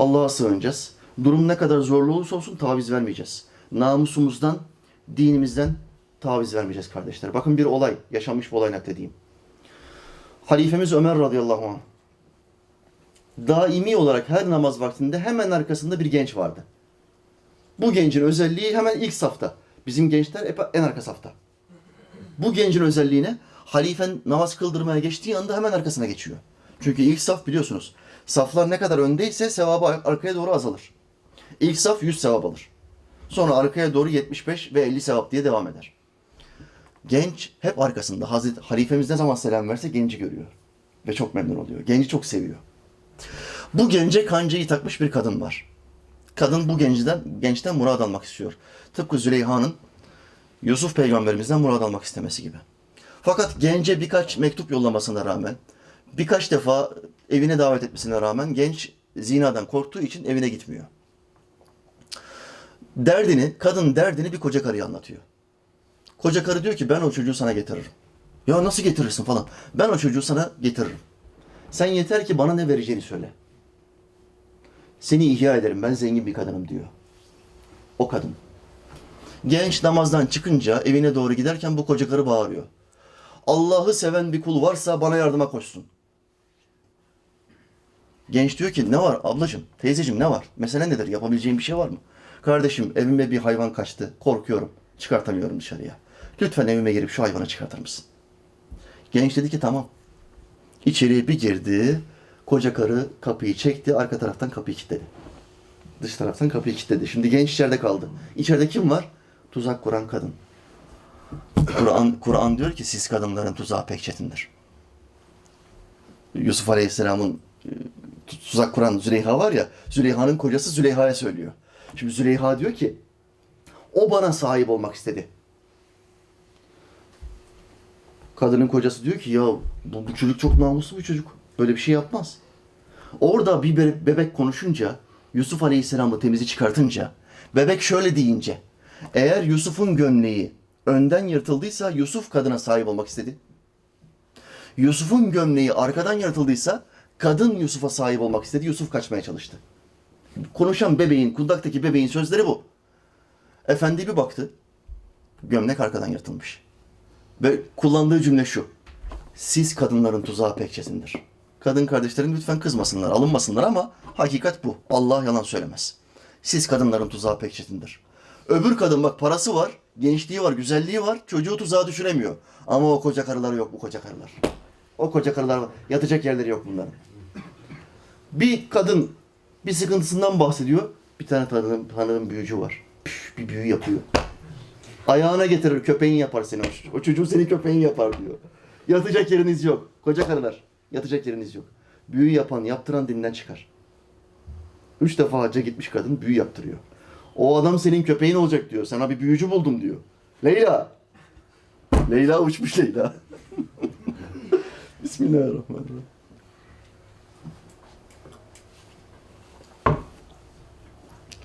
Allah'a sığınacağız. Durum ne kadar zorlu olursa olsun taviz vermeyeceğiz. Namusumuzdan, dinimizden taviz vermeyeceğiz kardeşler. Bakın bir olay, yaşanmış bir olay nakledeyim. Halifemiz Ömer radıyallahu anh daimi olarak her namaz vaktinde hemen arkasında bir genç vardı. Bu gencin özelliği hemen ilk safta. Bizim gençler hep en arka safta. Bu gencin özelliğine halifen namaz kıldırmaya geçtiği anda hemen arkasına geçiyor. Çünkü ilk saf biliyorsunuz. Saflar ne kadar öndeyse sevabı arkaya doğru azalır. İlk saf 100 sevap alır. Sonra arkaya doğru 75 ve 50 sevap diye devam eder. Genç hep arkasında. Hazreti halifemiz ne zaman selam verse genci görüyor. Ve çok memnun oluyor. Genci çok seviyor. Bu gence kancayı takmış bir kadın var. Kadın bu genciden, gençten murad almak istiyor. Tıpkı Züleyha'nın Yusuf peygamberimizden murad almak istemesi gibi. Fakat gence birkaç mektup yollamasına rağmen, birkaç defa evine davet etmesine rağmen genç zinadan korktuğu için evine gitmiyor. Derdini, kadın derdini bir koca karıya anlatıyor. Koca karı diyor ki ben o çocuğu sana getiririm. Ya nasıl getirirsin falan. Ben o çocuğu sana getiririm. Sen yeter ki bana ne vereceğini söyle. Seni ihya ederim ben zengin bir kadınım diyor. O kadın. Genç namazdan çıkınca evine doğru giderken bu koca karı bağırıyor. Allah'ı seven bir kul varsa bana yardıma koşsun. Genç diyor ki ne var ablacığım, teyzeciğim ne var? Mesele nedir? Yapabileceğim bir şey var mı? Kardeşim evime bir hayvan kaçtı. Korkuyorum. Çıkartamıyorum dışarıya. Lütfen evime girip şu hayvanı çıkartır mısın? Genç dedi ki tamam. İçeriye bir girdi. Koca karı kapıyı çekti. Arka taraftan kapıyı kilitledi. Dış taraftan kapıyı kilitledi. Şimdi genç içeride kaldı. İçeride kim var? Tuzak kuran kadın. Kur'an Kur'an diyor ki siz kadınların tuzağı pek çetindir. Yusuf Aleyhisselam'ın tuzak kuran Züleyha var ya, Züleyha'nın kocası Züleyha'ya söylüyor. Şimdi Züleyha diyor ki, o bana sahip olmak istedi. Kadının kocası diyor ki ya bu, bu çocuk çok namuslu bir çocuk. Böyle bir şey yapmaz. Orada bir be- bebek konuşunca, Yusuf Aleyhisselam'ı temizi çıkartınca, bebek şöyle deyince, eğer Yusuf'un gömleği önden yırtıldıysa Yusuf kadına sahip olmak istedi. Yusuf'un gömleği arkadan yırtıldıysa kadın Yusuf'a sahip olmak istedi. Yusuf kaçmaya çalıştı. Konuşan bebeğin, kundaktaki bebeğin sözleri bu. Efendi bir baktı. Gömlek arkadan yırtılmış. Ve kullandığı cümle şu. Siz kadınların tuzağı pek çetindir. Kadın kardeşlerim lütfen kızmasınlar, alınmasınlar ama hakikat bu. Allah yalan söylemez. Siz kadınların tuzağı pek çetindir. Öbür kadın bak parası var, gençliği var, güzelliği var, çocuğu tuzağa düşüremiyor. Ama o koca karılar yok bu koca karılar. O koca karılar. Yatacak yerleri yok bunların. Bir kadın bir sıkıntısından bahsediyor. Bir tane tanıdığım, tanıdığım büyücü var. Püf, bir büyü yapıyor. Ayağına getirir köpeğin yapar seni. O çocuğu senin köpeğin yapar diyor. Yatacak yeriniz yok. Koca karılar. Yatacak yeriniz yok. Büyü yapan, yaptıran dininden çıkar. Üç defa hacca gitmiş kadın büyü yaptırıyor. O adam senin köpeğin olacak diyor. Sana bir büyücü buldum diyor. Leyla. Leyla uçmuş Leyla. Bismillahirrahmanirrahim.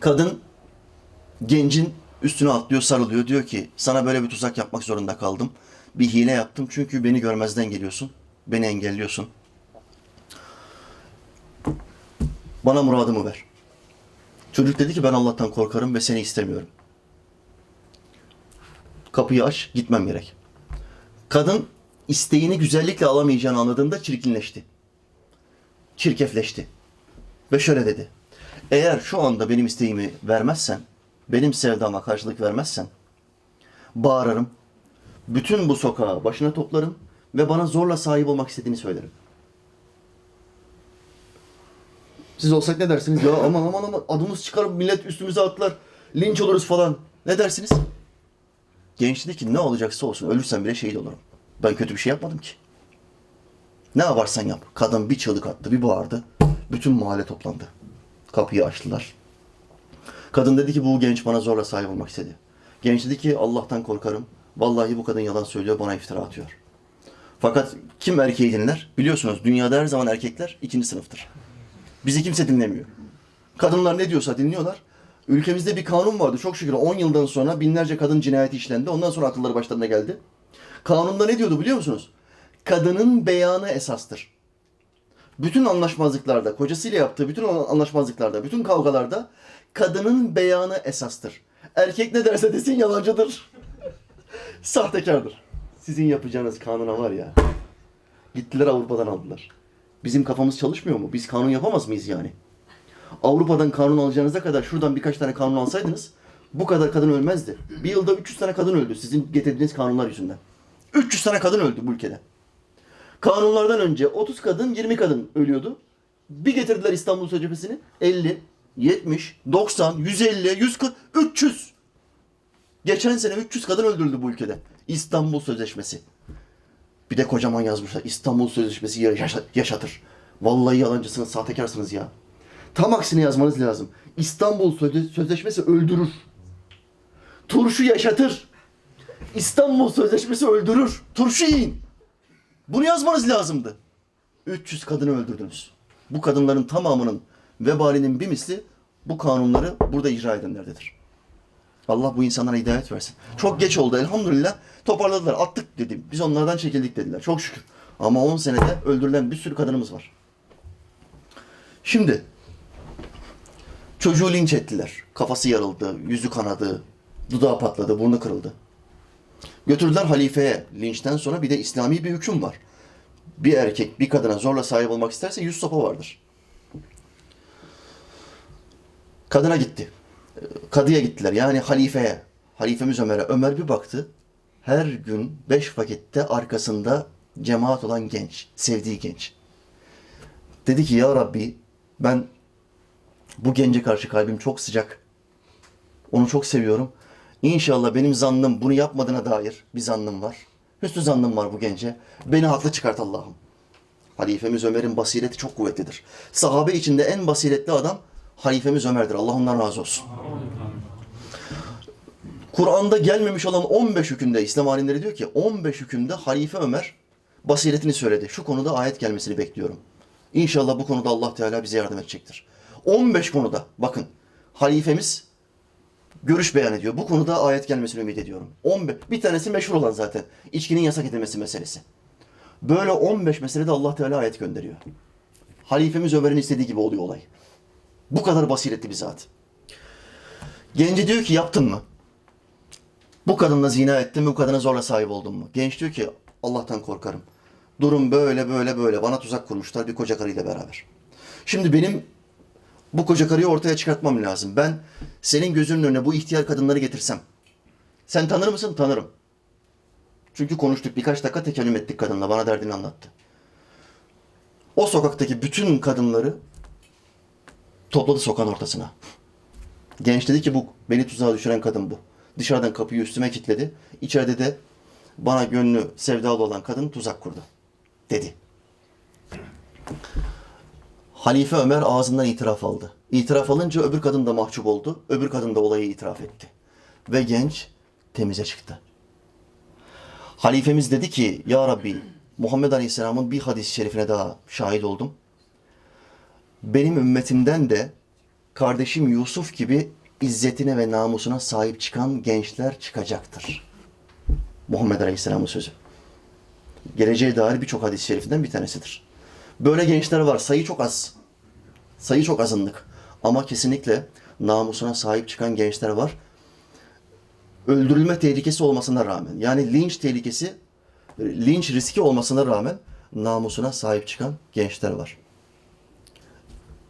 Kadın gencin üstüne atlıyor, sarılıyor. Diyor ki sana böyle bir tuzak yapmak zorunda kaldım. Bir hile yaptım çünkü beni görmezden geliyorsun. Beni engelliyorsun. Bana muradımı ver. Çocuk dedi ki ben Allah'tan korkarım ve seni istemiyorum. Kapıyı aç, gitmem gerek. Kadın isteğini güzellikle alamayacağını anladığında çirkinleşti. Çirkefleşti. Ve şöyle dedi. Eğer şu anda benim isteğimi vermezsen, benim sevdama karşılık vermezsen, bağırırım, bütün bu sokağı başına toplarım ve bana zorla sahip olmak istediğini söylerim. Siz olsak ne dersiniz? Ya aman aman aman adımız çıkar millet üstümüze atlar. Linç oluruz falan. Ne dersiniz? Genç dedi ki ne olacaksa olsun ölürsem bile şehit olurum. Ben kötü bir şey yapmadım ki. Ne yaparsan yap. Kadın bir çığlık attı, bir bağırdı. Bütün mahalle toplandı. Kapıyı açtılar. Kadın dedi ki bu genç bana zorla sahip olmak istedi. Genç dedi ki Allah'tan korkarım. Vallahi bu kadın yalan söylüyor, bana iftira atıyor. Fakat kim erkeği dinler? Biliyorsunuz dünyada her zaman erkekler ikinci sınıftır. Bizi kimse dinlemiyor. Kadınlar ne diyorsa dinliyorlar. Ülkemizde bir kanun vardı. Çok şükür 10 yıldan sonra binlerce kadın cinayeti işlendi. Ondan sonra akılları başlarına geldi. Kanunda ne diyordu biliyor musunuz? Kadının beyanı esastır. Bütün anlaşmazlıklarda, kocasıyla yaptığı bütün anlaşmazlıklarda, bütün kavgalarda kadının beyanı esastır. Erkek ne derse desin yalancıdır. Sahtekardır. Sizin yapacağınız kanuna var ya. Gittiler Avrupa'dan aldılar. Bizim kafamız çalışmıyor mu? Biz kanun yapamaz mıyız yani? Avrupa'dan kanun alacağınıza kadar şuradan birkaç tane kanun alsaydınız bu kadar kadın ölmezdi. Bir yılda 300 tane kadın öldü sizin getirdiğiniz kanunlar yüzünden. 300 tane kadın öldü bu ülkede. Kanunlardan önce 30 kadın 20 kadın ölüyordu. Bir getirdiler İstanbul Sözleşmesi'ni 50, 70, 90, 150, 140, 300. Geçen sene 300 kadın öldürüldü bu ülkede. İstanbul Sözleşmesi. Bir de kocaman yazmışlar. İstanbul Sözleşmesi yaşa- yaşatır. Vallahi yalancısınız, sahtekarsınız ya. Tam aksine yazmanız lazım. İstanbul Sözle- Sözleşmesi öldürür. Turşu yaşatır. İstanbul Sözleşmesi öldürür. Turşu yiyin. Bunu yazmanız lazımdı. 300 kadını öldürdünüz. Bu kadınların tamamının vebalinin bir misli bu kanunları burada icra edenlerdedir. Allah bu insanlara hidayet versin. Çok geç oldu elhamdülillah. Toparladılar. Attık dedim. Biz onlardan çekildik dediler. Çok şükür. Ama 10 senede öldürülen bir sürü kadınımız var. Şimdi çocuğu linç ettiler. Kafası yarıldı, yüzü kanadı, dudağı patladı, burnu kırıldı. Götürdüler halifeye. Linçten sonra bir de İslami bir hüküm var. Bir erkek bir kadına zorla sahip olmak isterse yüz sopa vardır. Kadına gitti. Kadıya gittiler. Yani halifeye. Halifemiz Ömer'e. Ömer bir baktı. Her gün beş vakitte arkasında cemaat olan genç. Sevdiği genç. Dedi ki ya Rabbi ben bu gence karşı kalbim çok sıcak. Onu çok seviyorum. İnşallah benim zannım bunu yapmadığına dair bir zannım var. Hüsnü zannım var bu gence. Beni haklı çıkart Allah'ım. Halifemiz Ömer'in basireti çok kuvvetlidir. Sahabe içinde en basiretli adam Halifemiz Ömer'dir. Allah ondan razı olsun. Kur'an'da gelmemiş olan 15 hükümde İslam alimleri diyor ki 15 hükümde Halife Ömer basiretini söyledi. Şu konuda ayet gelmesini bekliyorum. İnşallah bu konuda Allah Teala bize yardım edecektir. 15 konuda bakın halifemiz görüş beyan ediyor. Bu konuda ayet gelmesini ümit ediyorum. 15 bir tanesi meşhur olan zaten içkinin yasak edilmesi meselesi. Böyle 15 meselede Allah Teala ayet gönderiyor. Halifemiz Ömer'in istediği gibi oluyor olay. Bu kadar basiretli bir zat. Gence diyor ki yaptın mı? Bu kadınla zina ettin mi? Bu kadına zorla sahip oldun mu? Genç diyor ki Allah'tan korkarım. Durum böyle böyle böyle. Bana tuzak kurmuşlar bir koca karıyla beraber. Şimdi benim bu koca karıyı ortaya çıkartmam lazım. Ben senin gözünün önüne bu ihtiyar kadınları getirsem. Sen tanır mısın? Tanırım. Çünkü konuştuk birkaç dakika tekellüm ettik kadınla. Bana derdini anlattı. O sokaktaki bütün kadınları topladı sokağın ortasına. Genç dedi ki bu beni tuzağa düşüren kadın bu. Dışarıdan kapıyı üstüme kilitledi. İçeride de bana gönlü sevdalı olan kadın tuzak kurdu. Dedi. Halife Ömer ağzından itiraf aldı. İtiraf alınca öbür kadın da mahcup oldu. Öbür kadın da olayı itiraf etti. Ve genç temize çıktı. Halifemiz dedi ki Ya Rabbi Muhammed Aleyhisselam'ın bir hadis-i şerifine daha şahit oldum. Benim ümmetimden de kardeşim Yusuf gibi izzetine ve namusuna sahip çıkan gençler çıkacaktır. Muhammed Aleyhisselam'ın sözü. Geleceğe dair birçok hadis-i şerifinden bir tanesidir. Böyle gençler var. Sayı çok az. Sayı çok azınlık. Ama kesinlikle namusuna sahip çıkan gençler var. Öldürülme tehlikesi olmasına rağmen, yani linç tehlikesi, linç riski olmasına rağmen namusuna sahip çıkan gençler var.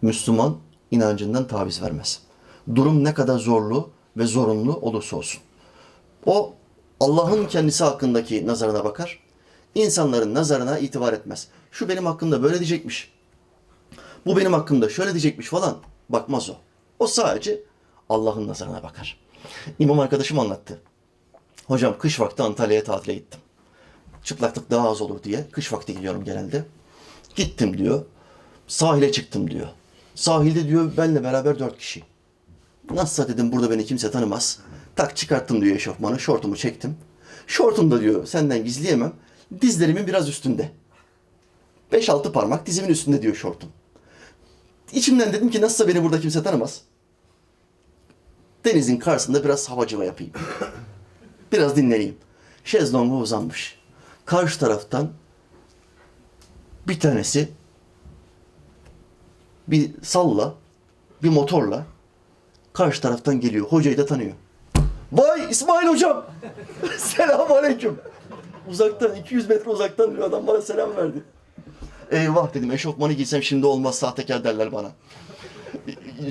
Müslüman inancından taviz vermez. Durum ne kadar zorlu ve zorunlu olursa olsun. O Allah'ın kendisi hakkındaki nazarına bakar. İnsanların nazarına itibar etmez. Şu benim hakkımda böyle diyecekmiş. Bu benim hakkımda şöyle diyecekmiş falan. Bakmaz o. O sadece Allah'ın nazarına bakar. İmam arkadaşım anlattı. Hocam kış vakti Antalya'ya tatile gittim. Çıplaklık daha az olur diye. Kış vakti gidiyorum genelde. Gittim diyor. Sahile çıktım diyor. Sahilde diyor benle beraber dört kişi. Nasılsa dedim burada beni kimse tanımaz. Tak çıkarttım diyor eşofmanı, şortumu çektim. Şortum da diyor senden gizleyemem. Dizlerimin biraz üstünde. 5-6 parmak dizimin üstünde diyor şortum. İçimden dedim ki nasılsa beni burada kimse tanımaz. Denizin karşısında biraz havacıva yapayım. Biraz dinleneyim. Şezlonga uzanmış. Karşı taraftan bir tanesi bir salla, bir motorla karşı taraftan geliyor. Hocayı da tanıyor. Vay İsmail hocam. Selamun aleyküm. Uzaktan 200 metre uzaktan diyor adam bana selam verdi. Eyvah dedim eşofmanı giysem şimdi olmaz sahtekar derler bana.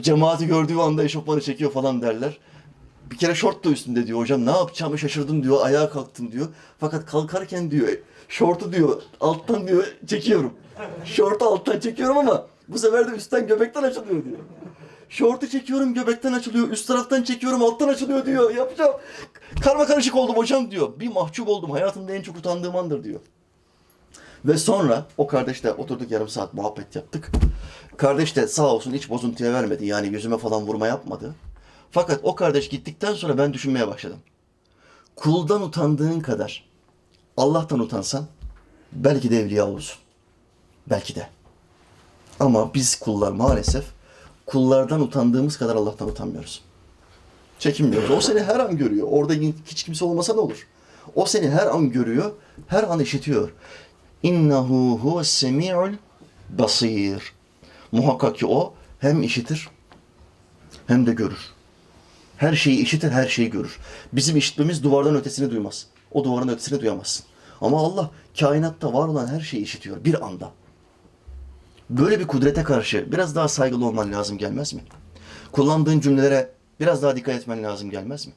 Cemaati gördüğü anda eşofmanı çekiyor falan derler. Bir kere şort da üstünde diyor hocam ne yapacağımı şaşırdım diyor ayağa kalktım diyor. Fakat kalkarken diyor şortu diyor alttan diyor çekiyorum. Şortu alttan çekiyorum ama bu sefer de üstten göbekten açılıyor diyor. Şortu çekiyorum göbekten açılıyor. Üst taraftan çekiyorum alttan açılıyor diyor. Yapacağım. Karma karışık oldum hocam diyor. Bir mahcup oldum. Hayatımda en çok utandığım andır diyor. Ve sonra o kardeşle oturduk yarım saat muhabbet yaptık. Kardeş de sağ olsun hiç bozuntuya vermedi. Yani yüzüme falan vurma yapmadı. Fakat o kardeş gittikten sonra ben düşünmeye başladım. Kuldan utandığın kadar Allah'tan utansan belki de evliya olursun. Belki de. Ama biz kullar maalesef kullardan utandığımız kadar Allah'tan utanmıyoruz. Çekinmiyoruz. O seni her an görüyor. Orada hiç kimse olmasa ne olur? O seni her an görüyor, her an işitiyor. İnnehu huves semi'ul basir. Muhakkak ki o hem işitir hem de görür. Her şeyi işitir, her şeyi görür. Bizim işitmemiz duvardan ötesini duymaz. O duvarın ötesini duyamazsın. Ama Allah kainatta var olan her şeyi işitiyor bir anda. Böyle bir kudrete karşı biraz daha saygılı olman lazım gelmez mi? Kullandığın cümlelere biraz daha dikkat etmen lazım gelmez mi?